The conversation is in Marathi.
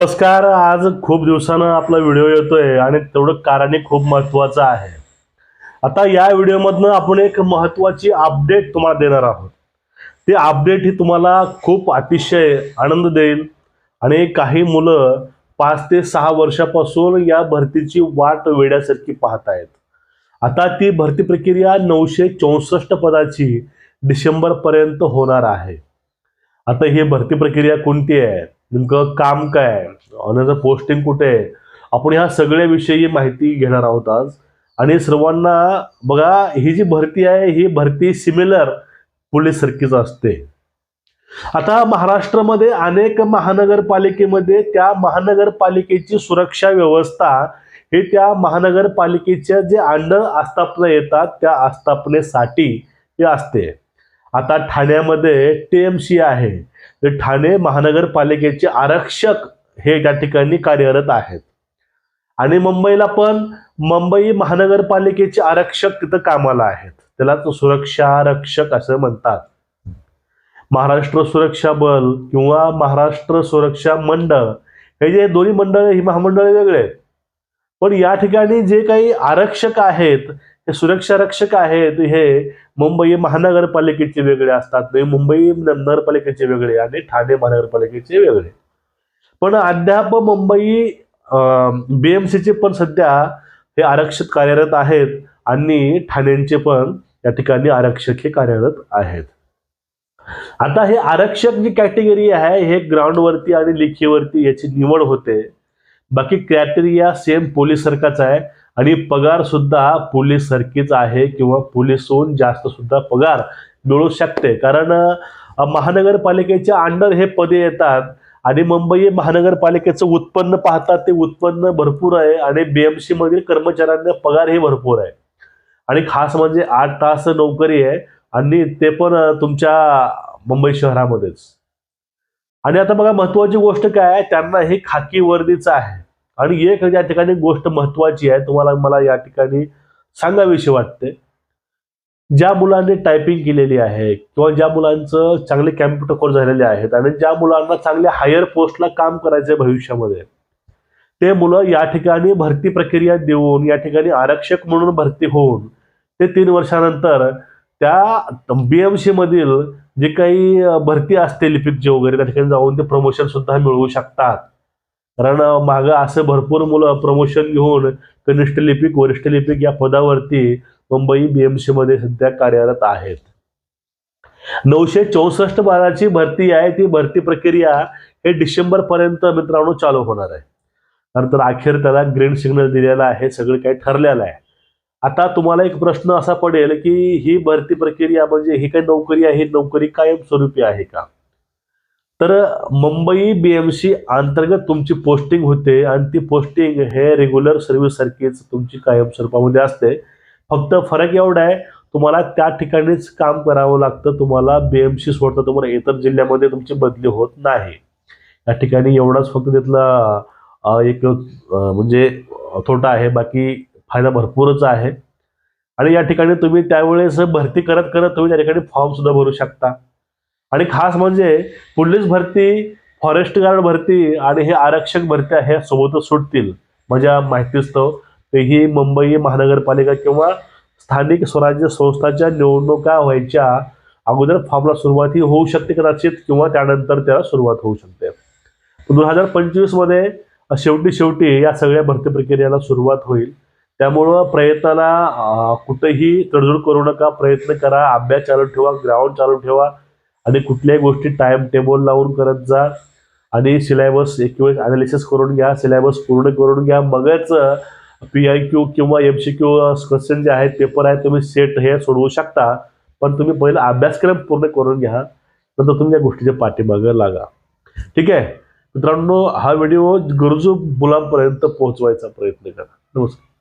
नमस्कार आज खूप दिवसानं आपला व्हिडिओ येतोय आणि तेवढं कारण खूप महत्वाचं आहे. आता या व्हिडिओमधनं आपण एक महत्वाची अपडेट तुम्हाला देणार आहोत. ते अपडेट ही तुम्हाला खूप अतिशय आनंद देईल आणि काही मुलं पाच ते सहा वर्षापासून या भरतीची वाट वेड्यासारखी पाहत आहेत आता ती भरती प्रक्रिया नऊशे चौसष्ट पदाची डिसेंबरपर्यंत होणार आहे. आता ही भरती प्रक्रिया कोणती आहे? नेमकं काम काय आहे? पोस्टिंग कुठे आहे? आपण ह्या सगळ्या विषयी माहिती घेणार आहोत आज. आणि सर्वांना बघा ही जी भरती आहे ही भरती सिमिलर पोलीस सारखीच असते. आता महाराष्ट्रामध्ये अनेक महानगरपालिकेमध्ये त्या महानगरपालिकेची सुरक्षा व्यवस्था हे त्या महानगरपालिकेच्या जे अंडर आस्थापना येतात त्या आस्थापनेसाठी हे असते. आता ठाण्यामध्ये टी एम सी आहे. तर ठाणे महानगरपालिकेचे आरक्षक हे त्या ठिकाणी कार्यरत आहेत. आणि मुंबईला पण मुंबई महानगरपालिकेचे आरक्षक तिथं कामाला आहेत. त्याला तो सुरक्षा आरक्षक असं म्हणतात. महाराष्ट्र सुरक्षा बल किंवा महाराष्ट्र सुरक्षा मंडळ हे जे दोन्ही मंडळ ही महामंडळे वेगळे आहेत. पण या ठिकाणी जे काही आरक्षक आहेत हे सुरक्षा रक्षक आहेत हे मुंबई महानगरपालिकेचे वेगळे असतात नाही मुंबई नगरपालिकेचे वेगळे आणि ठाणे महानगरपालिकेचे वेगळे. पण अद्याप मुंबई बीएमसीचे पण सध्या हे आरक्षक कार्यरत आहेत आणि ठाण्यांचे पण या ठिकाणी आरक्षक हे कार्यरत आहेत. आता हे आरक्षक जी कॅटेगरी आहे हे ग्राउंडवरती आणि लेखीवरती याची निवड होते. बाकी क्रायटेरिया सेम पोलीस सारखाच आहे. आणि पगार सुद्धा पोलीस सारखीच आहे किंवा पोलीसहून जास्त सुद्धा पगार मिळू शकते. कारण महानगरपालिकेच्या अंडर हे पदे येतात आणि मुंबई महानगरपालिकेचं उत्पन्न पाहतात ते उत्पन्न भरपूर आहे आणि बीएमसी मधील कर्मचाऱ्यांना पगारही भरपूर आहे. आणि खास म्हणजे आठ तास नोकरी आहे आणि ते पण तुमच्या मुंबई शहरामध्येच. आणि आता बघा महत्वाची गोष्ट काय आहे? त्यांना हे खाकी वर्दीचं आहे. आणि एक या ठिकाणी गोष्ट महत्वाची आहे तुम्हाला मला या ठिकाणी सांगावीशी वाटते. ज्या मुलांनी टायपिंग केलेली आहे किंवा ज्या मुलांचं चांगले कॅम्प्युटर कोर्स झालेले आहेत आणि ज्या मुलांना चांगल्या हायर पोस्टला काम करायचं आहे भविष्यामध्ये ते मुलं या ठिकाणी भरती प्रक्रिया देऊन या ठिकाणी आरक्षक म्हणून भरती होऊन ते तीन वर्षानंतर त्या बीएमसी मधील जे काही भरती असते लिपिकचे वगैरे त्या ठिकाणी जाऊन ते प्रमोशन सुद्धा मिळवू शकतात. कारण मागं असं भरपूर मुलं प्रमोशन घेऊन कनिष्ठ लिपिक वरिष्ठ लिपिक या पदावरती मुंबई बीएमसी मध्ये सध्या कार्यरत आहेत. नऊशे चौसष्ट बाराची भरती आहे. ती भरती प्रक्रिया हे डिसेंबर पर्यंत मित्रांनो चालू होणार आहे. नंतर अखेर त्याला ग्रीन सिग्नल दिलेला आहे. सगळं काही ठरलेलं आहे. आता तुम्हाला एक प्रश्न असा पडेल की ही भरती प्रक्रिया म्हणजे ही काही नोकरी आहे ही नोकरी कायमस्वरूपी आहे का? तर मुंबई बी एम सी अंतर्गत तुमची पोस्टिंग होते आणि ती पोस्टिंग हे रेग्युलर सर्व्हिस सारखीच तुमची कायम स्वरूपामध्ये असते. फक्त फरक एवढा आहे तुम्हाला त्या ठिकाणीच काम करावं लागतं तुम्हाला बी एम सी सोडता तुम्हाला इतर जिल्ह्यामध्ये तुमची बदली होत नाही. या ठिकाणी एवढाच फक्त तिथला एक म्हणजे तोटा आहे बाकी फायदा भरपूरच आहे. आणि या ठिकाणी तुम्ही त्यावेळेस भरती करत करत तुम्ही त्या ठिकाणी फॉर्म सुद्धा भरू शकता. आणि खास म्हणजे पोलीस भरती फॉरेस्ट गार्ड भरती आणि हे आरक्षक भरत्या ह्या सोबतच सुटतील. म्हणजे माझ्या माहितीस्तव ही मुंबई महानगरपालिका किंवा स्थानिक स्वराज्य संस्थाच्या निवडणुका व्हायच्या अगोदर फॉर्मला सुरुवात ही होऊ शकते कदाचित किंवा त्यानंतर त्याला सुरुवात होऊ शकते. दोन हजार पंचवीसमध्ये शेवटी शेवटी या सगळ्या भरती प्रक्रियेला सुरुवात होईल. त्यामुळं प्रयत्नाला कुठेही तडजोड करू नका. प्रयत्न करा. अभ्यास चालू ठेवा. ग्राउंड चालू ठेवा. आणि कुठल्याही गोष्टी टाइम टेबल लावून करत जा. आणि सिलेबस एक वेळेस अनालिसिस करून घ्या सिलेबस पूर्ण करून घ्या. मगच पी आय क्यू किंवा एम सी क्यू क्वेश्चन जे आहेत पेपर आहेत तुम्ही सेट हे सोडवू शकता. पण तुम्ही पहिला अभ्यासक्रम पूर्ण करून घ्या. नंतर तुम्ही या गोष्टीच्या पाठीमागं लागा. ठीक आहे? मित्रांनो हा व्हिडिओ गरजू मुलांपर्यंत पोहोचवायचा प्रयत्न करा. नमस्कार.